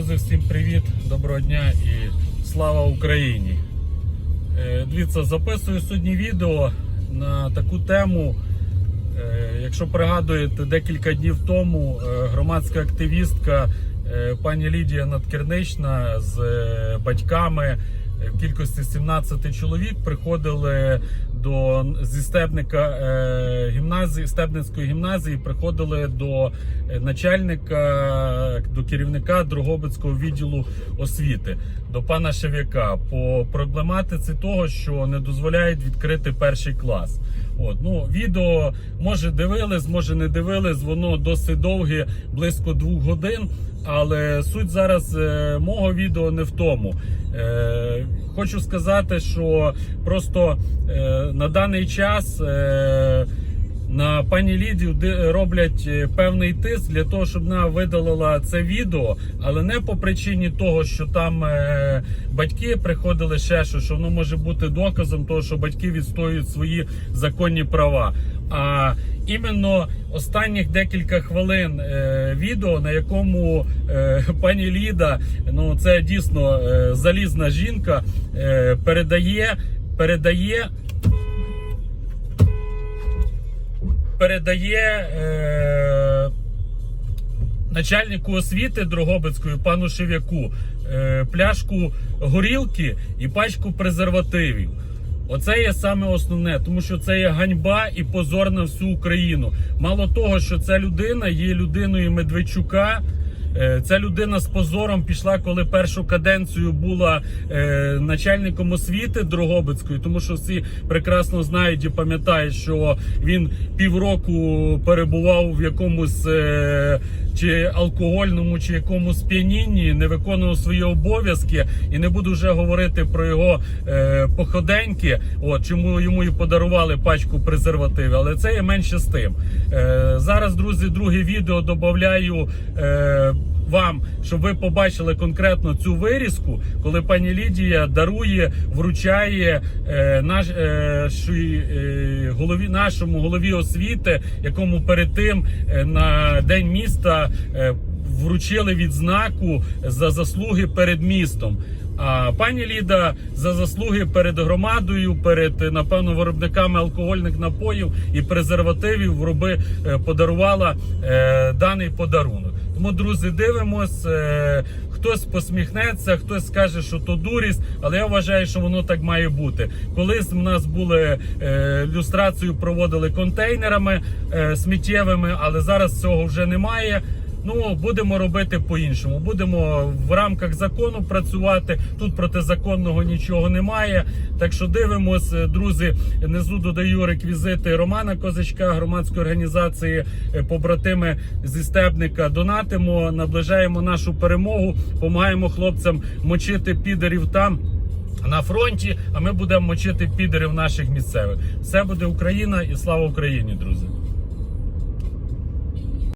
Друзі, всім привіт, доброго дня і слава Україні. Е, Дивіться, записую сьогодні відео на таку тему. Е, Якщо пригадуєте, декілька днів тому е, громадська активістка пані Лідія Надкірнична з батьками в кількості 17 чоловік приходили до зі Стебника е, гімназії, Стебницької гімназії, приходили до е, начальника, до керівника Дрогобицького відділу освіти, до пана Шев'яка по проблематиці того, що не дозволяють відкрити перший клас. От, ну, відео може дивились, може не дивились, воно досить довге, близько двох годин. Але суть зараз е, мого відео не в тому. Е, хочу сказати, що просто е, на даний час е, на пані Лідію роблять е, певний тиск для того, щоб вона видалила це відео, але не по причині того, що там е, батьки приходили ще що, що воно може бути доказом того, що батьки відстоюють свої законні права. А іменно останніх декілька хвилин е, відео, на якому е, пані Ліда, ну це дійсно е, залізна жінка, е, передає, передає передає е, начальнику освіти Дрогобицької пану Шев'яку е, пляшку горілки і пачку презервативів. Оце є саме основне, тому що це є ганьба і позор на всю Україну. Мало того, що ця людина є людиною Медведчука. Е, Ця людина з позором пішла, коли першу каденцію була е, начальником освіти Дрогобицької, тому що всі прекрасно знають і пам'ятають, що він півроку перебував в якомусь е, чи алкогольному, чи якомусь сп'янінні не виконував свої обов'язки, і не буду вже говорити про його е, походеньки. От чому йому і подарували пачку презервативів, але це є менше з тим. Е, зараз, друзі, друге відео додаю. Е, вам, щоб ви побачили конкретно цю вирізку, коли пані Лідія дарує, вручає е, наш, е, ші- е, голові, нашому голові освіти, якому перед тим е, на день міста е, вручили відзнаку за заслуги перед містом. А пані Ліда за заслуги перед громадою, перед е, напевно виробниками алкогольних напоїв і презервативів вроби е, подарувала е, даний подарунок. Тому, друзі, дивимось. Е, хтось посміхнеться, хтось скаже, що то дурість, але я вважаю, що воно так має бути. Колись в нас були е, люстрацію, проводили контейнерами е, сміттєвими, але зараз цього вже немає. Ну, будемо робити по-іншому. Будемо в рамках закону працювати. Тут протизаконного нічого немає. Так що дивимось, е, друзі. Внизу додаю реквізити Романа Козачка, громадської організації е, побратими зі Стебника. Донатимо, наближаємо нашу перемогу, допомагаємо хлопцям мочити підерів там. На фронті, а ми будемо мочити підерів наших місцевих. Все буде Україна і слава Україні, друзі.